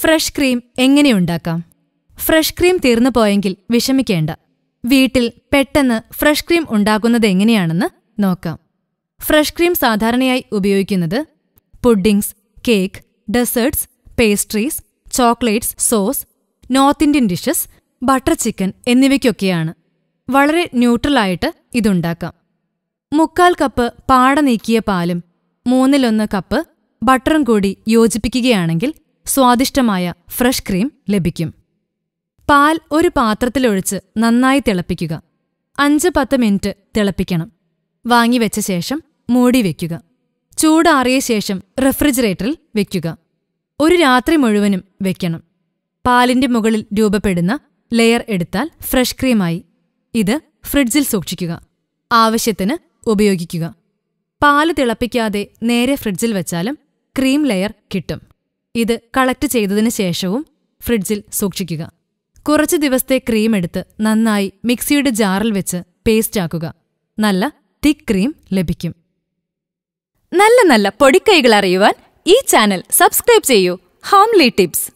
Fresh cream എങ്ങനെ ഉണ്ടാക്കാം? Fresh cream തീർന്നു പോയെങ്കിൽ വിഷമിക്കേണ്ട. വീട്ടിൽ പെട്ടെന്ന് ഫ്രഷ് ക്രീം ഉണ്ടാക്കുന്നത് എങ്ങനെയാണെന്ന് നോക്കാം. ഫ്രഷ് ക്രീം സാധാരണയായി ഉപയോഗിക്കുന്നത് puddings cake desserts pastries chocolates sauce north Indian dishes butter chicken എന്നിവയ്ക്കൊക്കെയാണ്. വളരെ ന്യൂട്രലായിട്ട് ഇതുണ്ടാക്കാം. മുക്കാൽ കപ്പ് പാട നീക്കിയ പാലും മൂന്നിലൊന്ന് കപ്പ് ബട്ടറും കൂടി യോജിപ്പിക്കുകയാണെങ്കിൽ സ്വാദിഷ്ടമായ ഫ്രഷ് ക്രീം ലഭിക്കും. പാൽ ഒരു പാത്രത്തിലൊഴിച്ച് നന്നായി തിളപ്പിക്കുക. അഞ്ച് പത്ത് മിനിറ്റ് തിളപ്പിക്കണം. വാങ്ങിവെച്ച ശേഷം മൂടി വെക്കുക. ചൂടാറിയ ശേഷം റെഫ്രിജറേറ്ററിൽ വെക്കുക. ഒരു രാത്രി മുഴുവനും വെക്കണം. പാലിന്റെ മുകളിൽ രൂപപ്പെടുന്ന ലെയർ എടുത്താൽ ഫ്രഷ് ക്രീമായി. ഇത് ഫ്രിഡ്ജിൽ സൂക്ഷിക്കുക. ആവശ്യത്തിന് ഉപയോഗിക്കുക. പാൽ തിളപ്പിക്കാതെ നേരെ ഫ്രിഡ്ജിൽ വെച്ചാലും ക്രീം ലെയർ കിട്ടും. ഇത് കളക്ട് ചെയ്തതിനു ശേഷവും ഫ്രിഡ്ജിൽ സൂക്ഷിക്കുക. കുറച്ച് ദിവസത്തെ ക്രീം എടുത്ത് നന്നായി മിക്സിയുടെ ജാറിൽ വെച്ച് പേസ്റ്റാക്കുക നല്ല തിക് ക്രീം ലഭിക്കും. നല്ല നല്ല പൊടിക്കൈകൾ അറിയുവാൻ ഈ ചാനൽ സബ്സ്ക്രൈബ് ചെയ്യൂ. Homely tips